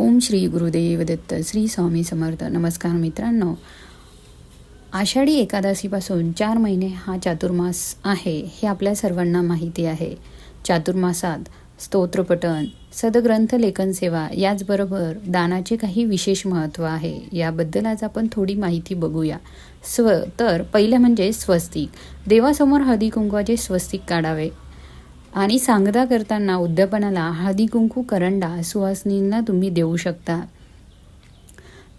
ओम श्री गुरुदेव दत्त श्री स्वामी समर्थ. नमस्कार मित्रांनो. आषाढी एकादशीपासून चार महिने हा चातुर्मास आहे हे आपल्या सर्वांना माहिती आहे. चातुर्मासात स्तोत्रपठण सदग्रंथ लेखन सेवा याचबरोबर दानाचे काही विशेष महत्त्व आहे. याबद्दल आज आपण थोडी माहिती बघूया. स्व तर पहिलं म्हणजे स्वस्तिक. देवासमोर हळदी कुंकवाचे स्वस्तिक काढावे. आणि सांगता करताना उद्यापनाला हळदी कुंकू करंडा सुवासनींना तुम्ही देऊ शकता.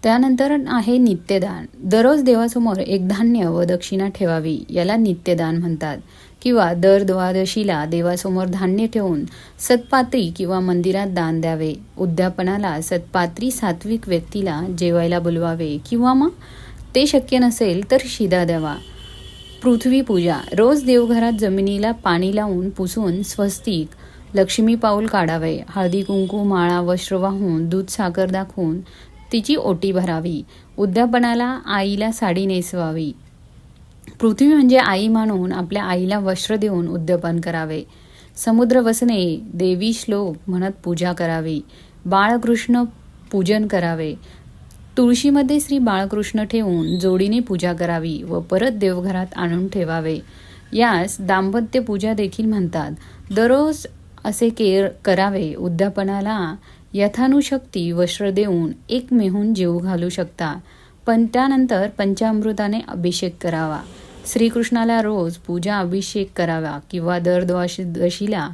त्यानंतर आहे नित्यदान. दररोज देवासमोर एक धान्य व दक्षिणा ठेवावी याला नित्यदान म्हणतात. किंवा दर द्वादशीला देवासमोर धान्य ठेवून सत्पात्री किंवा मंदिरात दान द्यावे. उद्यापनाला सत्पात्री सात्विक व्यक्तीला जेवायला बोलवावे किंवा मग ते शक्य नसेल तर शिदा द्यावा. पृथ्वी पूजा. रोज देवघरात जमिनीला पाणी लावून पुसून स्वस्तिक लक्ष्मी पाऊल काढावे. हळदी कुंकू माळा वस्त्र वाहून दूध साखर दाखवून तिची ओटी भरावी. उद्यापनाला आईला साडी नेसवावी. पृथ्वी म्हणजे आई मानून आपल्या आईला वस्त्र देऊन उद्यापन करावे. समुद्र वसने देवी श्लोक म्हणत पूजा करावी. बाळकृष्ण पूजन करावे. तुळशीमध्ये श्री बाळकृष्ण ठेवून जोडीने पूजा करावी व परत देवघरात आणून ठेवावे. यास दाम्पत्य पूजा देखील म्हणतात. दररोज असे केर करावे. उद्यापनाला यथानुशक्ती वस्त्र देऊन एक मेहून घालू शकता. पण त्यानंतर पंचामृताने अभिषेक करावा. श्रीकृष्णाला रोज पूजा अभिषेक करावा किंवा दर द्वादशीला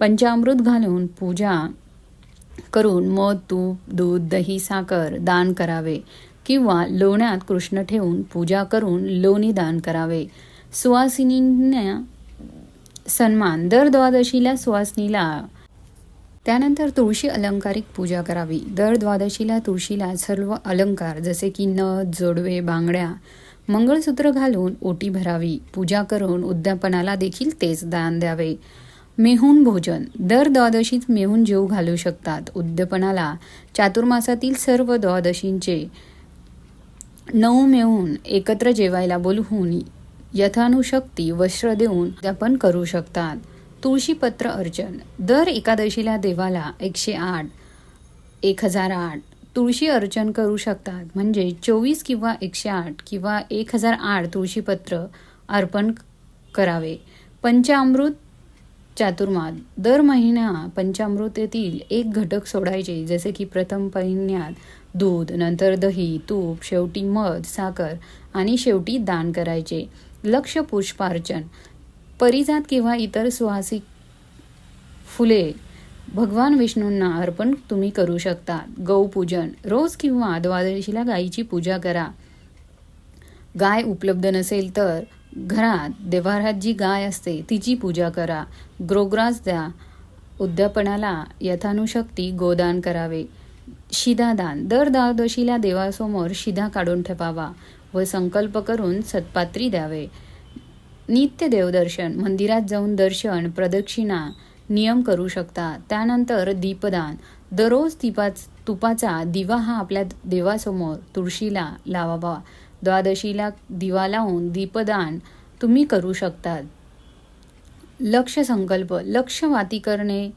पंचामृत घालून पूजा करून मध तूप दूध दही साखर दान करावे किंवा लोण्यात कृष्ण ठेवून पूजा करून लोणी दान करावे. सुवासिनींना सन्मान. दर द्वादशीला सुवासिनीला त्यानंतर तुळशी अलंकारिक पूजा करावी. दर द्वादशीला तुळशीला सर्व अलंकार जसे की नथ जोडवे बांगड्या मंगळसूत्र घालून ओटी भरावी. पूजा करून उद्यापनाला देखील तेच दान द्यावे. मेहून भोजन. दर द्वादशीत मेहून जेव घालू शकतात. उद्यापनाला चातुर्मासातील सर्व द्वादशींचे नऊ मेहून एकत्र जेवायला बोलवून यथानुशक्ती वस्त्र देऊन उद्यापन करू शकतात. तुळशीपत्र अर्चन. दर एकादशीला देवाला एकशे आठ एक हजार आठ तुळशी अर्चन करू शकतात. म्हणजे चोवीस किंवा एकशे आठ किंवा एक हजार आठ तुळशीपत्र अर्पण करावे. पंचामृत चातुर्माद. दर महिना पंचामृतेतील एक घटक सोडायचे जसे की प्रथम महिन्यात दूध नंतर दही तूप शेवटी मध साखर आणि शेवटी दान करायचे. लक्ष पुष्पार्चन. परिजात किंवा इतर सुहासिक फुले भगवान विष्णूंना अर्पण तुम्ही करू शकता. गौपूजन. रोज किंवा द्वादशीला गायीची पूजा करा. गाय उपलब्ध नसेल तर घरात देवारात जी गाय असते तिची पूजा करा. ग्रोग्रास द्या. उद्यापनाला यथानुशक्ती गोदान करावे. शिधादान दर द्वादशीला देवासमोर शिधा काढून ठेवावा व संकल्प करून सत्पात्री द्यावे. नित्य देवदर्शन. मंदिरात जाऊन दर्शन प्रदक्षिणा नियम करू शकता. त्यानंतर दीपदान. दररोज दीपाच तुपाचा दिवा हा आपल्या देवासमोर तुळशीला लावावा. द्वादशीला दिवा लावून दीपदान तुम्ही करू शकतात. लक्ष संकल्प लक्ष वाती करणे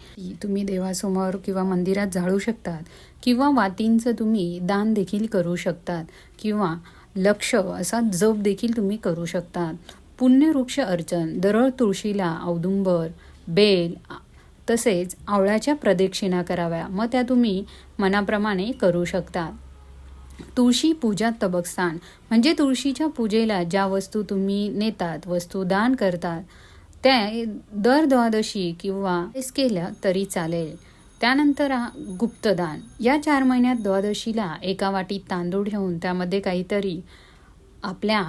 तुम्ही देवासमोर किंवा मंदिरात जाळू शकतात किंवा वातींचं तुम्ही दान देखील करू शकतात किंवा लक्ष असा जप देखील तुम्ही करू शकतात. पुण्यवृक्ष अर्चन दरळ तुळशीला औदुंबर बेल तसेच आवळ्याच्या प्रदक्षिणा कराव्या. मग त्या तुम्ही मनाप्रमाणे करू शकता तुळशी पूजा तबकस्थान म्हणजे तुळशीच्या पूजेला ज्या वस्तू तुम्ही नेतात वस्तू दान करतात त्या दर द्वादशी किंवा केल्या तरी चालेल. त्यानंतर गुप्तदान. या चार महिन्यात द्वादशीला एका वाटीत तांदूळ ठेवून त्यामध्ये काहीतरी आपल्या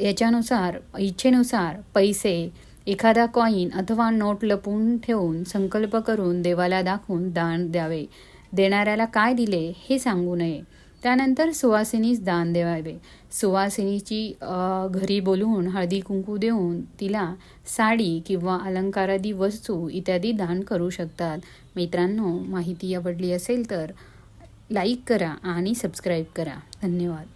याच्यानुसार इच्छेनुसार पैसे एखादा कॉईन अथवा नोट लपवून ठेवून संकल्प करून देवाला दाखवून दान द्यावे. देणाऱ्याला काय दिले हे सांगू नये. त्यानंतर सुवासिनीस दान देवावे. सुवासिनीची घरी बोलवून हळदी कुंकू देऊन तिला साडी किंवा अलंकारादी वस्तू इत्यादी दान करू शकतात. मित्रांनो माहिती आवडली असेल तर लाईक करा आणि सबस्क्राईब करा. धन्यवाद.